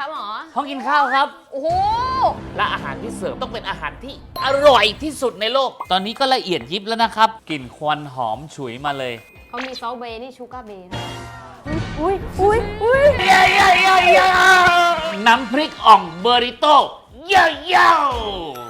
คะหมอ ห้องกินข้าวครับ โอ้โห และอาหารที่เสิร์ฟต้องเป็นอาหารที่อร่อยที่สุดในโลก ตอนนี้ก็ละเอียดยิบแล้วนะครับ กลิ่นควันหอมฉุยมาเลย เขามีซอสเบย์นี่ชูการ์เบย์นะอุ้ยอุ้ยอุ้ยเย้เย้เย้เย้น้ำพริกอ่องเบอริโต้เย้เย้โย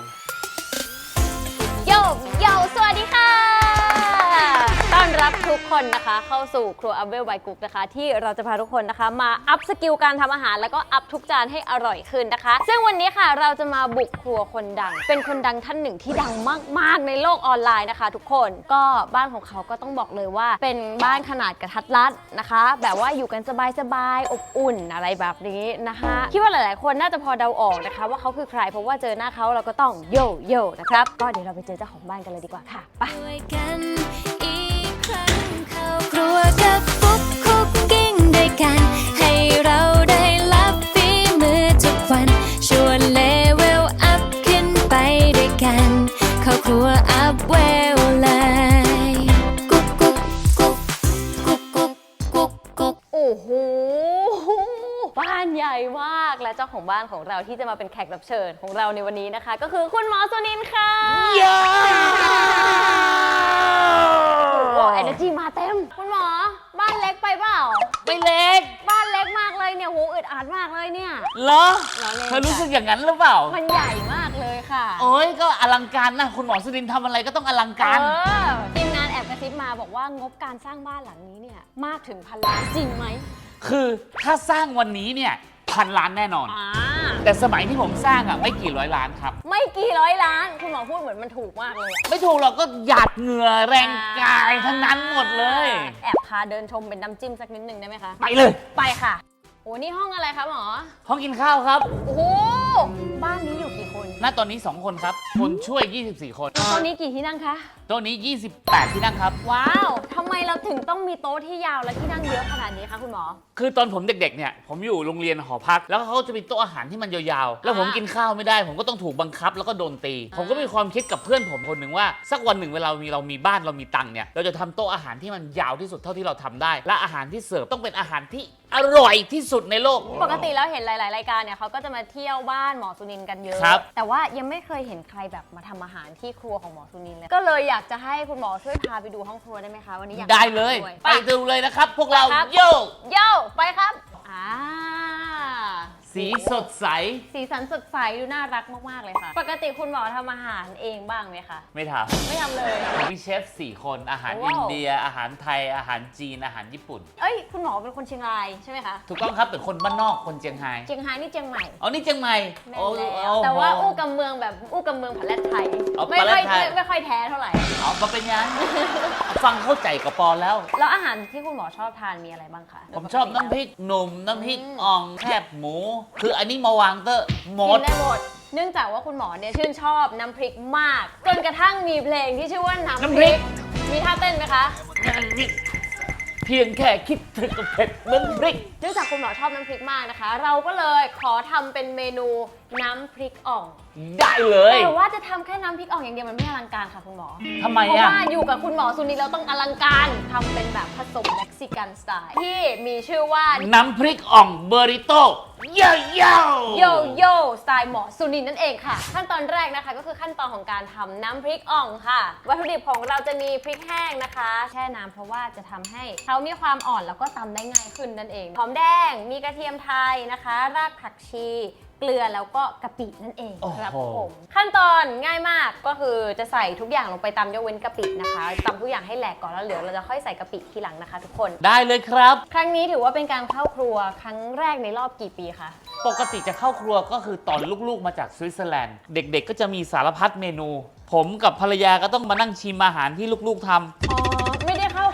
รับทุกคนนะคะ เข้าสู่ครัวอัพเวลไบกุ๊กนะคะ ที่เราจะพาทุกคนนะคะ มาอัพสกิลการทำอาหารแล้วก็อัพทุกจานให้อร่อยขึ้นนะคะ ซึ่งวันนี้ค่ะเราจะมาบุกครัวคนดัง เป็นคนดังท่านหนึ่งที่ดังมาก ๆ ในโลกออนไลน์นะคะ ทุกคนก็บ้านของเขาก็ต้องบอกเลยว่า เป็นบ้านขนาดกระทัดรัดนะคะ แบบว่าอยู่กันสบายๆอบอุ่นอะไรแบบนี้นะคะคิดว่าหลาย ๆ คนน่าจะพอเดาออกนะคะ ว่าเขาคือใครเพราะว่าเจอหน้าเขาเราก็ต้องโยโย่นะครับก็เดี๋ยวเราไปเจอเจ้าของบ้านกันเลยดีกว่าค่ะไป ครั้งเข้าครัวกับฟุกคุกกิ้งด้วยกัน ให้เราได้รับฝีมือทุกวัน ชวนเลเวลอัพขึ้นไปด้วยกัน เข้าครัวอัพเวลเลกุ๊กกุ๊กกุ๊กกุ๊กกุ๊กกุ๊กกุ๊กโอ้โหบ้านใหญ่มากและเจ้าของบ้านของเราที่จะมาเป็นแขกรับเชิญของเราในวันนี้นะคะ ก็คือคุณหมอสุนินค่ะ เย้โอ้ เอเนจีมาเต็ม คุณหมอ บ้านเล็กไปเปล่า ไม่เล็ก บ้านเล็กมากเลยเนี่ยหูอึดอัดมากเลยเนี่ย เหรอล้อเล่น เธอรู้สึกอย่างนั้นหรือเปล่า มันใหญ่มากเลยค่ะโอ้ยก็อลังการนะ คุณหมอสุรินทร์ทำอะไรก็ต้องอลังการ เออทีมงานแอบกระซิบมาบอกว่างบการสร้างบ้านหลังนี้เนี่ยมากถึงพันล้านจริงไหม คือถ้าสร้างวันนี้เนี่ย พันล้านแน่นอน อ่าแต่สมัยที่ผมสร้างอะไม่กี่ร้อยล้านครับ ไม่กี่ร้อยล้าน คุณหมอพูดเหมือนมันถูกมากเลยอะไม่ถูกหรอกก็หยาดเหงื่อแรงกายทั้งนั้นหมดเลย แอบพาเดินชมเป็นน้ำจิ้มสักนิดนึงได้ไหมคะ ไปเลย ไปค่ะโอ้นี่ห้องอะไรคะหมอ ห้องกินข้าวครับ โอ้โห บ้านนี้อยู่กี่คน ณตอนนี้ 2 คนครับ คนช่วย 24 คน ตอนนี้กี่ที่นั่งคะ โต๊ะนี้ 28 ที่นั่งครับ ว้าวทำไมเราถึงต้องมีโต๊ะที่ยาวและที่นั่งเยอะขนาดนี้คะคุณหมอ คือตอนผมเด็กๆ เนี่ย ผมอยู่โรงเรียนหอพัก แล้วเขาจะมีโต๊ะอาหารที่มันยาวๆ แล้วผมกินข้าวไม่ได้ ผมก็ต้องถูกบังคับแล้วก็โดนตี ผมก็มีความคิดกับเพื่อนผมคนหนึ่งว่า สักวันหนึ่งเวลามีเรามีบ้านเรามีตังค์เนี่ย เราจะทำโต๊ะอาหารที่มันยาวที่สุดเท่าที่เราทำได้ และอาหารที่เสิร์ฟต้องเป็นอาหารที่ อร่อยที่สุดในโลก ปกติแล้วเห็นหลาย ๆ รายการเนี่ยเขาก็จะมาเที่ยวบ้านหมอสุนินท์กันเยอะ ครับ แต่ว่ายังไม่เคยเห็นใครแบบมาทำอาหารที่ครัวของหมอสุนินท์เลย ก็เลยอยากจะให้คุณหมอช่วยพาไปดูห้องครัวได้ไหมคะ วันนี้อยากได้เลยด้วยไป ดูเลยนะครับ พวกเราครับ โย่โย่ไปครับ อ่า สีสดใส สีสันสดใสดูน่ารักมากๆเลยค่ะ ปกติคุณหมอทำอาหารเองบ้างไหมคะ ไม่ทไม่ทำเลยำผมมีเชฟ4คนอาหารว้าว อินเดีย อาหารไทย อาหารจีน อาหารญี่ปุ่น เอ้ย คุณหมอเป็นคนเชียงรายใช่ไหมคะ ถูกต้องครับเป็นคนบ้านนอกคนเจียงไฮ้เชียงรายนี่เชียงใหม่อ๋อนี่เจียงใหม่แม่นโอ้แล้วโอ้แต่ว่าโหอู้กำเมืองแบบอู้กำเมืองผัดแลดไทย เอาไม่ผัดแล่ค่อยดไทย ไม่ค่อยแท้เท่าไหร่ เอามาเป็นยัง ฟังเข้าใจกับปอแล้ว แล้วอาหารที่คุณหมอชอบทานมีอะไรบ้างคะผมชอบน้ำพริกหนุ่ม น้ำพริกอืมอ่องแคบหมูคืออันนี้มาวางเตอร์หมกิด นได้หมด เนื่องจากว่าคุณหมอเนี่ยชื่นชอบน้ำพริกมาก จนกระทั่งมีเพลงที่ชื่อว่าน้ำน้ำพพริริก ก มีท่าเต้นไหมคะ เพียงแค่คิดถึงก็เผ็ดเหมือนพริก เนื่องจากคุณหมอชอบน้ำพริกมากนะคะ เราก็เลยขอทำเป็นเมนูน้ำพริกอ่อง ได้เลย แต่ว่าจะทำแค่น้ำพริกอ่องอย่างเดียวมันไม่อลังการค่ะคุณหมอ ทำไมเพราะอะ ว่าอยู่กับคุณหมอสุนีเราต้องอลังการทำเป็นแบบผสมเม็กซิกันสไตล์ที่มีชื่อว่าน้ำพริกอ่องเบอริโต้เย่เย่โยโย่สไตล์หมอสุนินนั่นเองค่ะ ขั้นตอนแรกนะคะก็คือขั้นตอนของการทำน้ำพริกอ่องค่ะ วัตถุดิบของเราจะมีพริกแห้งนะคะ แช่น้ำเพราะว่าจะทำให้เขามีความอ่อนแล้วก็ตำได้ง่ายขึ้นนั่นเองหอมแดงมีกระเทียมไทยนะคะ รากผักชี เกลือแล้วก็กะปินั่นเองโอ้โหครับผมขั้นตอนง่ายมากก็คือจะใส่ทุกอย่างลงไปตำยกเว้นกะปินะคะตำทุกอย่างให้แหลกก่อนแล้วเหลือเราจะค่อยใส่กะปิทีหลังนะคะ ทุกคน ได้เลยครับ ครั้งนี้ถือว่าเป็นการเข้าครัวครั้งแรกในรอบกี่ปีคะ ปกติจะเข้าครัวก็คือตอนลูกๆมาจากสวิตเซอร์แลนด์ เด็กๆ ก็จะมีสารพัดเมนู ผมกับภรรยาก็ต้องมานั่งชิมอาหารที่ลูกๆทำ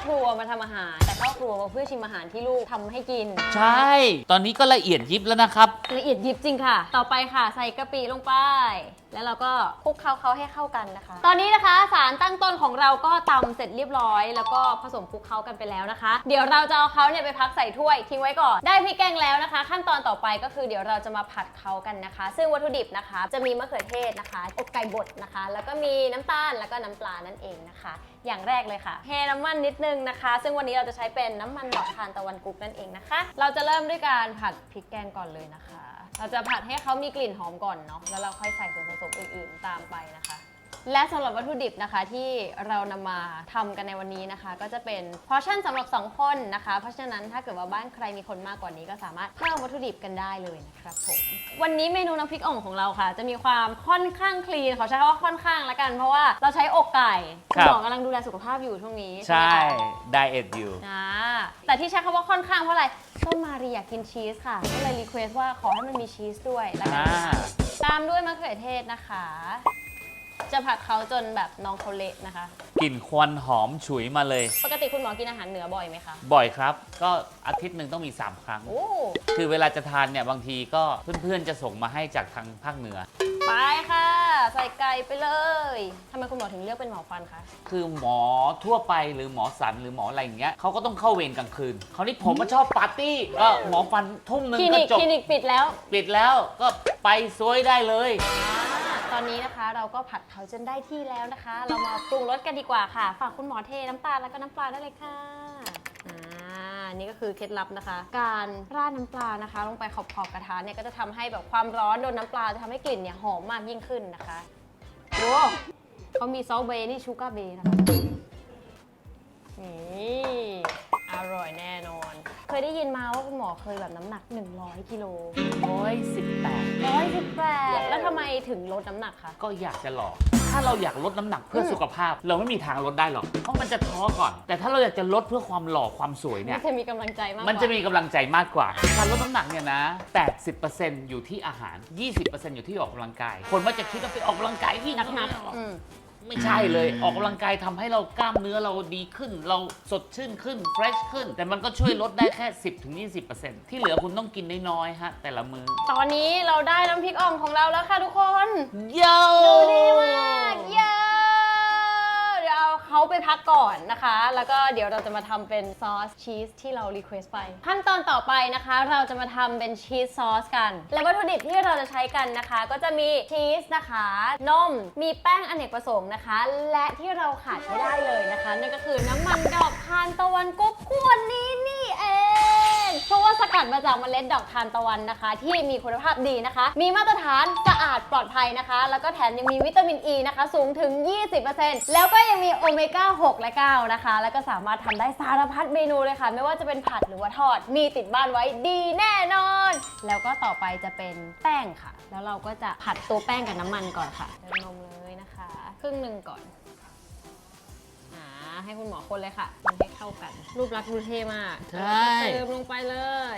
ครัวมาทำอาหาร แต่เข้าครัวมาเพื่อชิมอาหารที่ลูกทำให้กินใช่ ตอนนี้ก็ละเอียดยิบแล้วนะครับ ละเอียดยิบจริงค่ะ ต่อไปค่ะใส่กะปิลงไป แล้วเราก็คลุกเคล้าเขาให้เข้ากันนะคะ ตอนนี้นะคะสารตั้งต้นของเราก็ตำเสร็จเรียบร้อย แล้วก็ผสมคลุกเคล้ากันไปแล้วนะคะ เดี๋ยวเราจะเอาเขาเนี่ยไปพักใส่ถ้วยทิ้งไว้ก่อนได้พริกแกงแล้วนะคะ ขั้นตอนต่อไปก็คือเดี๋ยวเราจะมาผัดเขากันนะคะ ซึ่งวัตถุดิบนะคะ จะมีมะเขือเทศนะคะอบไก่บดนะคะ แล้วก็มีน้ำตาลแล้วก็น้ำปลานั่นเองนะคะ อย่างแรกเลยค่ะเทน้ำมันนิดนึงนะคะ ซึ่งวันนี้เราจะใช้เป็นน้ำมันดอกทานตะวันกุ๊กนั่นเองนะคะ เราจะเริ่มด้วยการผัดพริกแกงก่อนเลยนะคะ เราจะผัดให้เขามีกลิ่นหอมก่อนเนาะแล้วเราค่อยใส่ส่วนผสมอื่นๆตามไปนะคะ และสำหรับวัตถุดิบนะคะที่เรานำมาทำกันในวันนี้นะคะ ก็จะเป็นพอร์ชั่นสำหรับ 2 คนนะคะ เพราะฉะนั้นถ้าเกิดว่าบ้านใครมีคนมากกว่านี้ก็สามารถเพิ่มวัตถุดิบกันได้เลยนะครับผม วันนี้เมนูน้ำพริกอ่องของเราค่ะ จะมีความค่อนข้างคลีนขอใช้คำว่าค่อนข้างละกัน เพราะว่าเราใช้อกไก่คุณหมอกำลังดูแลสุขภาพอยู่ช่วงนี้ใช่ไหมคะ ไดเอทอยู่ อ่าแต่ที่ใช้คำว่าค่อนข้างเพราะอะไรต้นมารีอยากกินชีสค่ะ ก็เลยรีเควสว่าขอให้มันมีชีสด้วยแล้วกันนะคะอ่าตามด้วยมะเขือเทศนะคะ จะผัดเขาจนแบบน้องเขาเละนะคะ กลิ่นควันหอมฉุยมาเลย ปกติคุณหมอกินอาหารเหนือบ่อยไหมคะ บ่อยครับ ก็อาทิตย์หนึ่งต้องมี 3 ครั้ง โอ้ คือเวลาจะทานเนี่ยบางทีก็เพื่อนๆจะส่งมาให้จากทางภาคเหนือ ไปค่ะ ใส่ไก่ไปเลยทำไมคุณหมอถึงเลือกเป็นหมอฟันคะคือหมอทั่วไปหรือหมอสันหรือหมออะไรอย่างเงี้ยเขาก็ต้องเข้าเวรกลางคืนคราวนี้ผมมาชอบปาร์ตี้ก็หมอฟันทุ่มหนึ่งคลิก็นิกจบคลินิกปิดแล้ว ปิดแล้วก็ไปซวยได้เลยต อนนี้นะคะ เราก็ผัดเขาจนได้ที่แล้วนะคะ เรามาปรุงรสกันดีกว่าค่ะ ฝากคุณหมอเทน้ำตาลแล้วก็น้ำปลาได้เลยค่ะอ่านี่ก็คือเคล็ดลับนะคะ การราดน้ำปลานะคะ ลงไปขอบขอบๆกระทะเนี่ยก็จะทำให้แบบความร้อนโดนน้ำปลาจะทำให้กลิ่นเนี่ยหอมมากยิ่งขึ้นนะคะโอ้เขามีซอสเบย์นี่ชูการ์เบย์นะคะนี่ ยได้ยินมาว่าคุณหมอเคยแบบน้ำหนัก 100กิโล118 118 แล้วทำไมถึงลดน้ำหนักคะ ก็อยากจะหลอก ถ้าเราอยากลดน้ำหนักเพื่อสุขภาพ เราไม่มีทางลดได้หรอก เพราะมันจะท้อก่อน แต่ถ้าเราอยากจะลดเพื่อความหล่อความสวยมัเนี่ยนจะมีกำลังใจมากกว่ามันจะมีกำลังใจมากกว่า การลดน้ำหนักเนี่ยนะ 80%อยู่ที่อาหาร 20%อยู่ที่ออกกำลังกาย คนมักจะคิดว่าไปออกกำลังกายที่หนักๆอืม ไม่ใช่เลย ออกกำลังกายทำให้เรากล้ามเนื้อเราดีขึ้น เราสดชื่นขึ้น เฟรชขึ้น แต่มันก็ช่วยลดได้แค่ 10-20%ที่เหลือคุณต้องกินน้อยๆฮะ แต่ละมือตอนนี้เราได้น้ำพริกอ่องของเราแล้วค่ะทุกคนโย่ดูดีมาก เย้เดี๋ยว เอาเขาไปพักก่อนนะคะ แล้วก็เดี๋ยวเราจะมาทำเป็นซอสชีสที่เรารีเควสไป ขั้นตอนต่อไปนะคะ เราจะมาทำเป็นชีสซอสกัน และวัตถุดิบที่เราจะใช้กันนะคะ ก็จะมีชีสนะคะ นม มีแป้งอเนกประสงค์นะคะ และที่เราขาดไม่ได้เลยนะคะ นั่นก็คือน้ำมันดอกทานตะวันกุ๊กขวดนี้นี่ เพราะว่าสกัดมาจากเมล็ดดอกทานตะวันนะคะ ที่มีคุณภาพดีนะคะ มีมาตรฐานสะอาดปลอดภัยนะคะ แล้วก็แถมยังมีวิตามินอ e ีนะคะ สูงถึง 20%แล้วก็ยังมีโอเมก้า 6 และ 9 นะคะ แล้วก็สามารถทำได้สารพัดเมนูเลยค่ะ ไม่ว่าจะเป็นผัดหรือว่าทอด มีติดบ้านไว้ดีแน่นอน แล้วก็ต่อไปจะเป็นแป้งค่ะ แล้วเราก็จะผัดตัวแป้งกับน้ำมันก่อนค่ะเติมนมเลยนะคะ ครึ่งหนึ่งก่อน ให้คุณหมอคนเลยค่ะ คนให้เข้ากัน รูปลักษณ์ดูเท่มากใช่ เติมลงไปเลย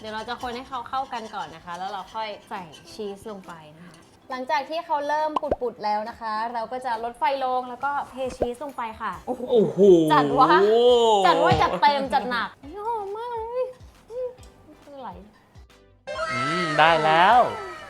เดี๋ยวเราจะคนให้เขาเข้ากันก่อนนะคะ แล้วเราค่อยใส่ชีสลงไปนะคะ หลังจากที่เขาเริ่มปุดๆแล้วนะคะ เราก็จะลดไฟลงแล้วก็เทชีสลงไปค่ะ โอ้โหโอ้โหจัดวะ จัดว่าจัดเต็มจัดหนักหอมมากเลยอืมไม่เป็นไรอืม ได้แล้ว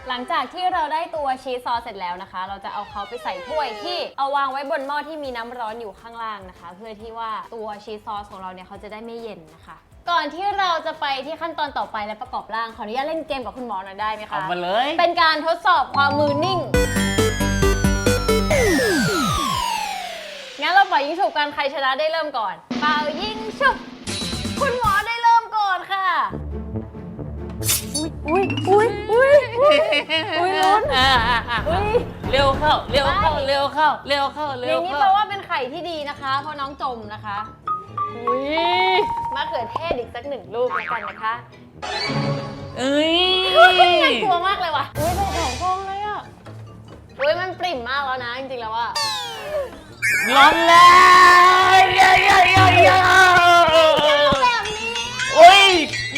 หลังจากที่เราได้ตัวชีสซอสเสร็จแล้วนะคะ เราจะเอาเขาไปใส่ถ้วยที่เอาวางไว้บนหม้อที่มีน้ำร้อนอยู่ข้างล่างนะคะ เพื่อที่ว่าตัวชีสซอสของเราเนี่ยเขาจะได้ไม่เย็นนะคะ ก่อนที่เราจะไปที่ขั้นตอนต่อไปและประกอบร่างขออนุญาตเล่นเกมกับคุณหมอหน่อยได้ไหมคะ เอามาเลย เป็นการทดสอบความมือนิ่ง งั้นเราปล่อยยิงฉุบกันใครชนะได้เริ่มก่อนเป่ายิงฉุบ คุณหมอ อุ้ยอุ้ยอุ้ยอุ้ยอุ้ยอุ๊ยลุ้น อ่าอ่าอ่าอุ้ยเร็วเข้า เร็วเข้าไม่เร็วเข้า เร็วเข้า อเร็วย่างนี้เข้าแปลว่าเป็นไข่ที่ดีนะคะ เพราะน้องจมนะคะอุ้ยมะเขือเทศอีกสักหนึ่งลูกแล้วกันนะคะเอ้ยน่ากลัวมากเลยว่ะอุ้ยเป็นของฟองเลยอะอุ้ยมันปริ่มมากแล้วนะจริงๆแล้วอะร้อนแล้วเย้เย้เย้เย้แบบนี้โอ้ยห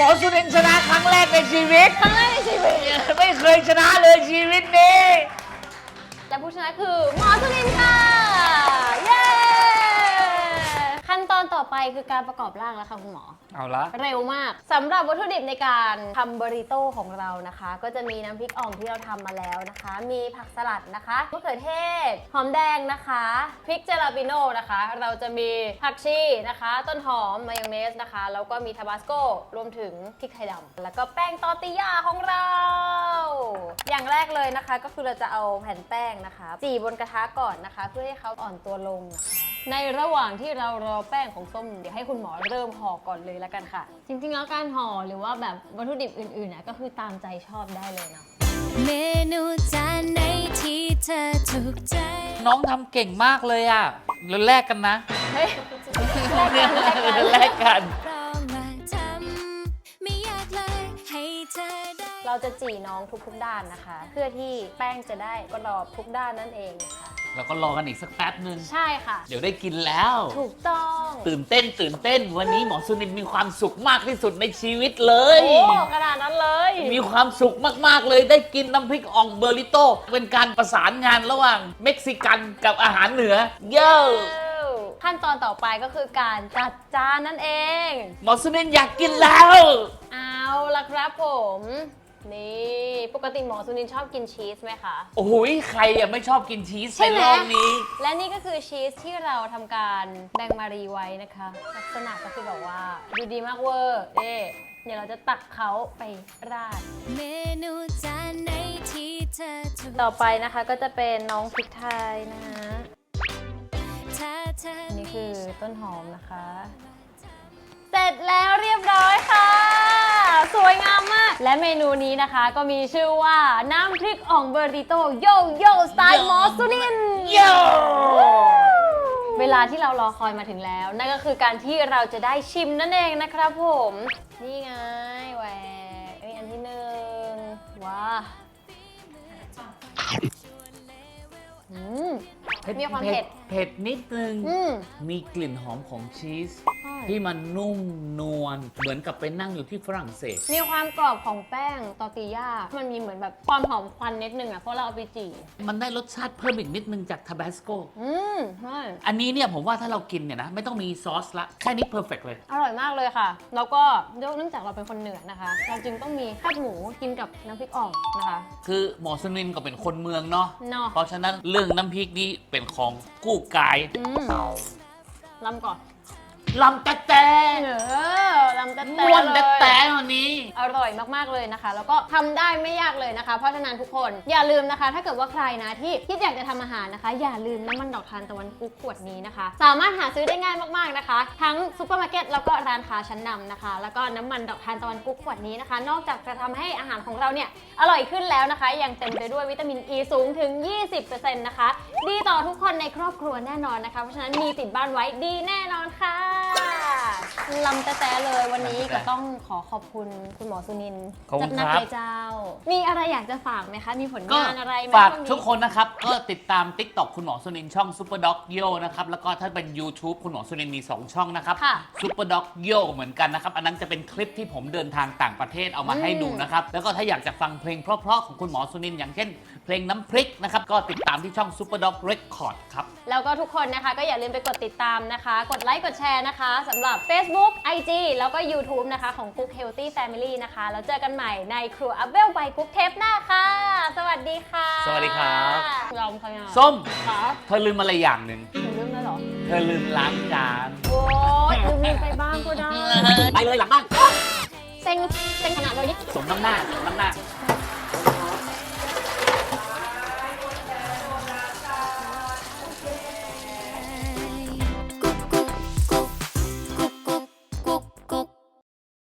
มอสุรินทร์ชนะครั้งแรกในชีวิต ครั้งแรกในชีวิต ไม่เคยชนะเลยชีวิตนี้ และผู้ชนะคือหมอสุนินทร์ค่ะ เย้ ขั้นต อนต่อไปคือการประกอบร่างแล้วค่ะคุณหมอ เอาละ เร็วมากสำหรับวัตถุดิบในการทำบริโต้ของเรานะคะ ก็จะมีน้ำพริกอ่องที่เราทำมาแล้วนะคะ มีผักสลัดนะคะมะเขือเทศ หอมแดงนะคะพริกเจลาปิโน่นะคะ เราจะมีผักชีนะคะ ต้นหอมมายองเนสนะคะแล้วก็มีทาบาสโกรวมถึงพริกไทยดำแล้วก็แป้งตอร์ติยาของเรา อย่างแรกเลยนะคะ ก็คือเราจะเอาแผ่นแป้งนะคะจีบนกระทะก่อนนะคะ เพื่อให้เขาอ่อนตัวลงนะคะ ในระหว่างที่เรารอแป้งของส้มเดี๋ยวให้คุณหมอเริ่มห่อก่อนเลยแล้วกันค่ะ จริงๆแล้วการห่อหรือว่าแบบวัตถุดิบอื่นๆนะก็คือตามใจชอบได้เลยเนาะเมนูจานไหนที่เธอถูกใจ น้องทำเก่งมากเลยอะเราแลกกันนะเฮ้ยแลกกันแลกกัน แลกกันลองมาทำไม่ยากเลยให้เธอได้ เราจะจี่น้องทุกๆด้านนะคะ เพื่อที่แป้งจะได้กรอบทุกด้านนั่นเองค่ะ แล้วก็รอกันอีกสักแป๊บหนึ่งใช่ค่ะ เดี๋ยวได้กินแล้ว ถูกต้อง ตื่นเต้นตื่นเต้น วันนี้หมอสุนินมีความสุขมากที่สุดในชีวิตเลย โอ้ขนาดนั้นเลย มีความสุขมากๆเลยได้กินน้ำพริกอ่องเบอริโตเป็นการประสานงานระหว่างเม็กซิกันกับอาหารเหนือ เย้ขั้นตอนต่อไปก็คือการจัดจานนั่นเอง หมอสุนินอยากกินแล้ว เอาละครับผม นี่ ปกติหมอสุนินชอบกินชีสไหมคะ โอ้โหใครอะไม่ชอบกินชีสใช่ในไหม โลกนี้ และนี่ก็คือชีสที่เราทำการแบ่งมารีไว้นะคะ ลักษณะก็คือแบบว่า ดูดีมากเวอร์เอ๊เดี๋ยวเราจะตักเขาไปราด เมนูจานไหนที่เธอถูกต่อไปนะคะก็จะเป็นน้องพริกไทยนะฮะถ้าเธออันนี้คือต้นหอมนะคะ เสร็จแล้วเรียบร้อยค่ะ สวยงามมาก และเมนูนี้นะคะก็มีชื่อว่าน้ำพริกอ่องเบอร์ริโตโยโย่สไตล์หมอสุนินโย่เวลาที่เรารอคอยมาถึงแล้ว นั่นก็คือการที่เราจะได้ชิมนั่นเองนะครับผม นี่ไงแหวกนี่อันที่หนึ่งว้าอืม มีความเผ็ด เผ็ดนิดนึง อืม มีกลิ่นหอมของชีสใช่ ที่มันนุ่มนวลเหมือนกับไปนั่งอยู่ที่ฝรั่งเศส มีความกรอบของแป้งตอร์ติย่า มันมีเหมือนแบบความหอมควันนิดนึงอะเพราะเราเอาไปจี่มันได้รสชาติเพิ่มอีกนิดนึงจากทาบาสโกอืมใช่อันนี้เนี่ยผมว่าถ้าเรากินเนี่ยนะ ไม่ต้องมีซอสละแค่นี้เพอร์เฟกเลย อร่อยมากเลยค่ะ แล้วก็เนื่องจากเราเป็นคนเหนือนะคะ เราจึงต้องมีข้าวหมูกินกับน้ำพริกอ่องนะคะ คือหมอสนินก็เป็นคนเมืองเนาะเนาะเพราะฉะนั้นเรื่องน้ำพริกนี้เป็นของกู้กายอืมลำก่อน ลำแต่แต่เออลำแต่ม้วนเลแต่ยแต่วันนี้ อร่อยมาก ๆ เลยนะคะ แล้วก็ทำได้ไม่ยากเลยนะคะ เพราะฉะนั้นทุกคนอย่าลืมนะคะ ถ้าเกิดว่าใครนะที่คิดอยากจะทำอาหารนะคะ อย่าลืมน้ำมันดอกทานตะวันกุ๊กขวดนี้นะคะ สามารถหาซื้อได้ง่ายมากๆนะคะ ทั้งซูเปอร์มาร์เก็ตแล้วก็ร้านค้าชั้นนำนะคะ แล้วก็น้ำมันดอกทานตะวันกุ๊กขวดนี้นะคะ นอกจากจะทำให้อาหารของเราเนี่ยอร่อยขึ้นแล้วนะคะ ยังเต็มไปด้วยวิตามินอ e ีสูงถึง 20%นะคะ ดีต่อทุกคนในครอบครัวแน่นอนนะคะ เพราะฉะนั้นมีติดบ้านไว้ดีแน่นอนค่ะ ลำแต่ๆเลยวันนี้ก็ต้องขอขอบคุณคุณหมอสุนินขอบคุณจัดหนัครับ เลยเจ้า มีอะไรอยากจะฝากไหมคะ มีผลก็งานอะไรไหมฝากช่วงทุกคนนะครับ ก็ติดตาม TikTok คุณหมอสุนินช่อง Super Dog Yo นะครับ แล้วก็ถ้าเป็น YouTube คุณหมอสุนินมี 2 ช่องนะครับ ค่ะ Super Dog Yo เหมือนกันนะครับ อันนั้นจะเป็นคลิปที่ผมเดินทางต่างประเทศเอามาให้ดูนะครับ แล้วก็ถ้าอยากจะฟังเพลงเพราะๆของคุณหมอสุนิน อย่างเช่น เพลงน้ำพริกนะครับ ก็ติดตามที่ช่อง Super Dog Record ครับ แล้วก็ทุกคนนะคะ ก็อย่าลืมไปกดติดตามนะคะ กดไลค์กดแชร์นะคะสำหรับ Facebook IG แล้วก็ YouTube นะคะ ของ Cook Healthy Family นะคะ แล้วเจอกันใหม่ในครัวอัพเวลไบกุ๊กเทปหน้าค่ะ สวัสดีค่ะสวัสดีครับ ยอมค่ะส้ม ค่ะเธอลืมอะไรอย่างหนึ่ง หนูลืมแล้วเหรอ เธอลืมล้างจาน โอ๊ยลืมลืมไปบ้างก็ได้ไปเลยหลังบ้านเซ็งเซ็งขนาดเลยนี่ สมน้ำหน้าสมน้ำหน้าใช่